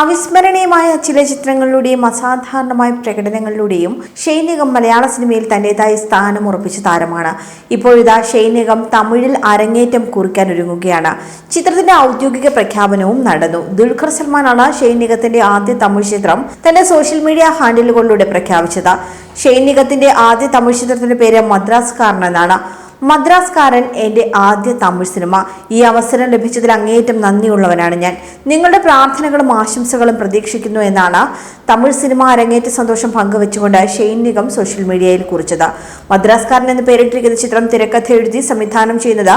അവിസ്മരണീയമായ ചില ചിത്രങ്ങളിലൂടെയും അസാധാരണമായ പ്രകടനങ്ങളിലൂടെയും ഷൈനികം മലയാള സിനിമയിൽ തന്റേതായ സ്ഥാനം ഉറപ്പിച്ച താരമാണ്. ഇപ്പോഴിതാ ഷൈനികം തമിഴിൽ അരങ്ങേറ്റം കുറിക്കാൻ ഒരുങ്ങുകയാണ്. ചിത്രത്തിന്റെ ഔദ്യോഗിക പ്രഖ്യാപനവും നടന്നു. ദുൽഖർ സൽമാനാണ് ഷൈനികത്തിന്റെ ആദ്യ തമിഴ് ചിത്രം തന്റെ സോഷ്യൽ മീഡിയ ഹാൻഡിലുകളിലൂടെ പ്രഖ്യാപിച്ചത്. ഷൈനികത്തിന്റെ ആദ്യ തമിഴ് ചിത്രത്തിന്റെ പേര് മദ്രാസ് എന്നാണ് മദ്രാസ്കാരൻ എന്റെ ആദ്യ തമിഴ് സിനിമ. ഈ അവസരം ലഭിച്ചതിൽ അങ്ങേയറ്റം നന്ദിയുള്ളവനാണ് ഞാൻ. നിങ്ങളുടെ പ്രാർത്ഥനകളും ആശംസകളും പ്രതീക്ഷിക്കുന്നു എന്നാണ് തമിഴ് സിനിമ അരങ്ങേറ്റ സന്തോഷം പങ്കുവെച്ചുകൊണ്ട് ഷെയ്ൻ നിഗം സോഷ്യൽ മീഡിയയിൽ കുറിച്ചത്. മദ്രാസ്കാരൻ എന്ന് പേരിട്ടിരിക്കുന്ന ചിത്രം തിരക്കഥ എഴുതി സംവിധാനം ചെയ്യുന്നത്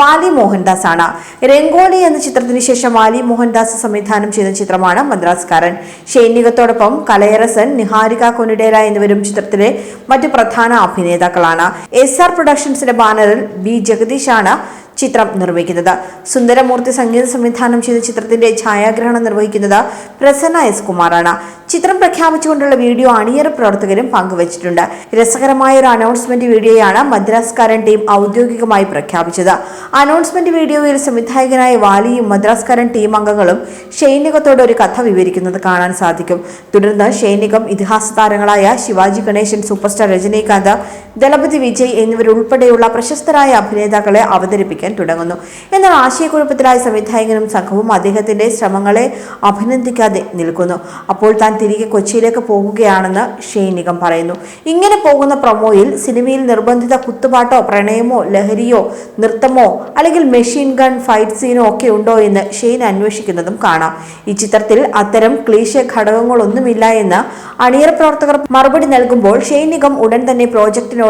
വാലി മോഹൻദാസ് ആണ് രംഗോലി എന്ന ചിത്രത്തിന് ശേഷം വാലി മോഹൻദാസ് സംവിധാനം ചെയ്ത ചിത്രമാണ് മദ്രാസ്കാരൻ. ഷെയ്ൻ നിഗത്തോടൊപ്പം കലയറസൻ നിഹാരിക കൊനിഡേല എന്നിവരും ചിത്രത്തിലെ മറ്റു പ്രധാന അഭിനേതാക്കളാണ്. എസ് ആർ പ്രൊഡക്ഷൻസിന്റെ ബാനറിൽ ബി ജഗദീഷാണ് ചിത്രം നിർവഹിക്കുന്നത്. സുന്ദരമൂർത്തി സംഗീത സംവിധാനം ചെയ്ത ചിത്രത്തിന്റെ ഛായാഗ്രഹണം നിർവഹിക്കുന്നത് പ്രസന്ന എസ് കുമാറാണ്. ചിത്രം പ്രഖ്യാപിച്ചുകൊണ്ടുള്ള വീഡിയോ അണിയറ പ്രവർത്തകരും പങ്കുവച്ചിട്ടുണ്ട്. രസകരമായ ഒരു അനൗൺസ്മെന്റ് വീഡിയോയാണ് മദ്രാസ്കാരൻ ടീം ഔദ്യോഗികമായി പ്രഖ്യാപിച്ചത്. അനൗൺസ്മെന്റ് വീഡിയോയിൽ സംവിധായകനായ വാലിയും മദ്രാസ്കാരൻ ടീം അംഗങ്ങളും ഷൈനികത്തോട് ഒരു കഥ വിവരിക്കുന്നത് കാണാൻ സാധിക്കും. തുടർന്ന് ഷൈനികം ഇതിഹാസ താരങ്ങളായ ശിവാജി ഗണേശൻ സൂപ്പർസ്റ്റാർ രജനീകാന്ത് ദളപതി വിജയ് എന്നിവരുൾപ്പെടെയുള്ള പ്രശസ്തരായ അഭിനേതാക്കളെ അവതരിപ്പിക്കാൻ തുടങ്ങുന്നു. എന്നാൽ ആശയക്കുഴപ്പത്തിലായ സംവിധായകനും സംഘവും അദ്ദേഹത്തിന്റെ ശ്രമങ്ങളെ അഭിനന്ദിക്കാതെ നിൽക്കുന്നു. അപ്പോൾ താൻ തിരികെ കൊച്ചിയിലേക്ക് പോകുകയാണെന്ന് ഷെയ്നികം പറയുന്നു. ഇങ്ങനെ പോകുന്ന പ്രൊമോയിൽ സിനിമയിൽ നിർബന്ധിത കുത്തുപാട്ടോ പ്രണയമോ ലഹരിയോ നൃത്തമോ അല്ലെങ്കിൽ മെഷീൻ ഗൺ ഫൈറ്റ് സീനോ ഒക്കെ ഉണ്ടോ എന്ന് ഷെയ്ൻ അന്വേഷിക്കുന്നതും കാണാം. ഈ ചിത്രത്തിൽ അത്തരം ക്ലീശ ഘടകങ്ങളൊന്നുമില്ല എന്ന് അണിയറ പ്രവർത്തകർ മറുപടി നൽകുമ്പോൾ ഷെയ്നികം ഉടൻ തന്നെ പ്രോജക്റ്റിനോട്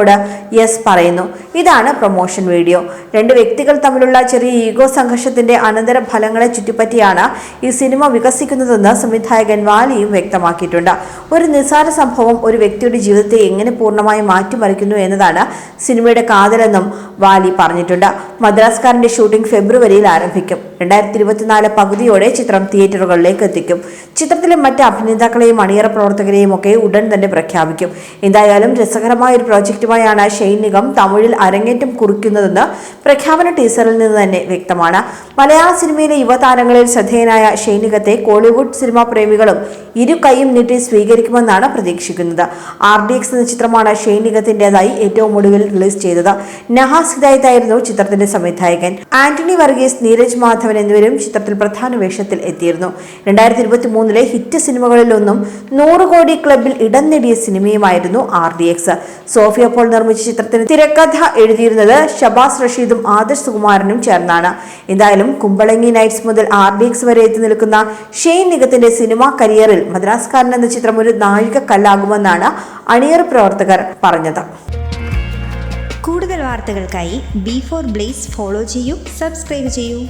യെസ് പറയുന്നു. ഇതാണ് പ്രൊമോഷൻ വീഡിയോ. രണ്ട് വ്യക്തികൾ തമ്മിലുള്ള ചെറിയ ഈഗോ സംഘർഷത്തിന്റെ അനന്തര ഫലങ്ങളെ ചുറ്റിപ്പറ്റിയാണ് ഈ സിനിമ വികസിക്കുന്നതെന്ന് സംവിധായകൻ വാലിയും വ്യക്തമാക്കിയിട്ടുണ്ട്. ഒരു നിസ്സാര സംഭവം ഒരു വ്യക്തിയുടെ ജീവിതത്തെ എങ്ങനെ പൂർണമായി മാറ്റിമറിക്കുന്നു എന്നതാണ് സിനിമയുടെ കാതലെന്നും വാലി പറഞ്ഞിട്ടുണ്ട്. മദ്രാസ്കാരന്റെ ഷൂട്ടിംഗ് ഫെബ്രുവരിയിൽ ആരംഭിക്കും. രണ്ടായിരത്തി ഇരുപത്തിനാല് പകുതിയോടെ ചിത്രം തിയേറ്ററുകളിലേക്ക് എത്തിക്കും. ചിത്രത്തിലെ മറ്റ് അഭിനേതാക്കളെയും അണിയറ പ്രവർത്തകരെയും ഒക്കെ ഉടൻ തന്നെ പ്രഖ്യാപിക്കും. എന്തായാലും രസകരമായ ഒരു പ്രോജക്റ്റുമായാണ് ഷെയ്ൻ നിഗം തമിഴിൽ അരങ്ങേറ്റം കുറിക്കുന്നതെന്ന് പ്രഖ്യാപന ടീസറിൽ നിന്ന് തന്നെ വ്യക്തമാണ്. മലയാള സിനിമയിലെ യുവതാരങ്ങളിൽ ശ്രദ്ധേയനായ ഷെയ്ൻ നിഗത്തെ കോളിവുഡ് സിനിമാ പ്രേമികളും ഇരു കൈയും നീട്ടി സ്വീകരിക്കുമെന്നാണ് പ്രതീക്ഷിക്കുന്നത്. ആർ ഡി എക്സ് എന്ന ചിത്രമാണ് ഷെയ്ൻ നിഗത്തിന്റെതായി ഏറ്റവും ഒടുവിൽ റിലീസ് ചെയ്തത്. നഹാസ് ഹിദായത്ത് ആയിരുന്നു ചിത്രത്തിന്റെ സംവിധായകൻ. ആന്റണി വർഗീസ് നീരജ് മാധവൻ എന്നിവരും ചിത്രത്തിൽ പ്രധാന വേഷത്തിൽ എത്തിയിരുന്നു. രണ്ടായിരത്തി ഇരുപത്തി മൂന്നിലെ ഹിറ്റ് സിനിമകളിലൊന്നും നൂറ് കോടി ക്ലബിൽ ഇടം നേടിയ സിനിമയുമായിരുന്നു R D X. Sophia Paul നിർമ്മിച്ച ചിത്രത്തിന് തിരക്കഥ എഴുതിയിരുന്നത് ഷബാസ് റഷീദും ആദർശ് സുകുമാരനും ചേർന്നാണ്. എന്തായാലും കുമ്പളങ്ങി നൈറ്റ്സ് മുതൽ ആർ ഡി എക്സ് വരെ എത്തി നിൽക്കുന്ന ഷെയ്ൻ നിഗത്തിന്റെ സിനിമാ കരിയറിൽ മദ്രാസ്കാരൻ എന്ന ചിത്രം ഒരു നാഴികക്കല്ലാകുമെന്നാണ് അണിയർ പ്രവർത്തകർ പറഞ്ഞത്. കൂടുതൽ വാർത്തകൾക്കായി ബി ഫോർ ബ്ലേസ് ഫോളോ ചെയ്യൂ സബ്സ്ക്രൈബ് ചെയ്യൂ.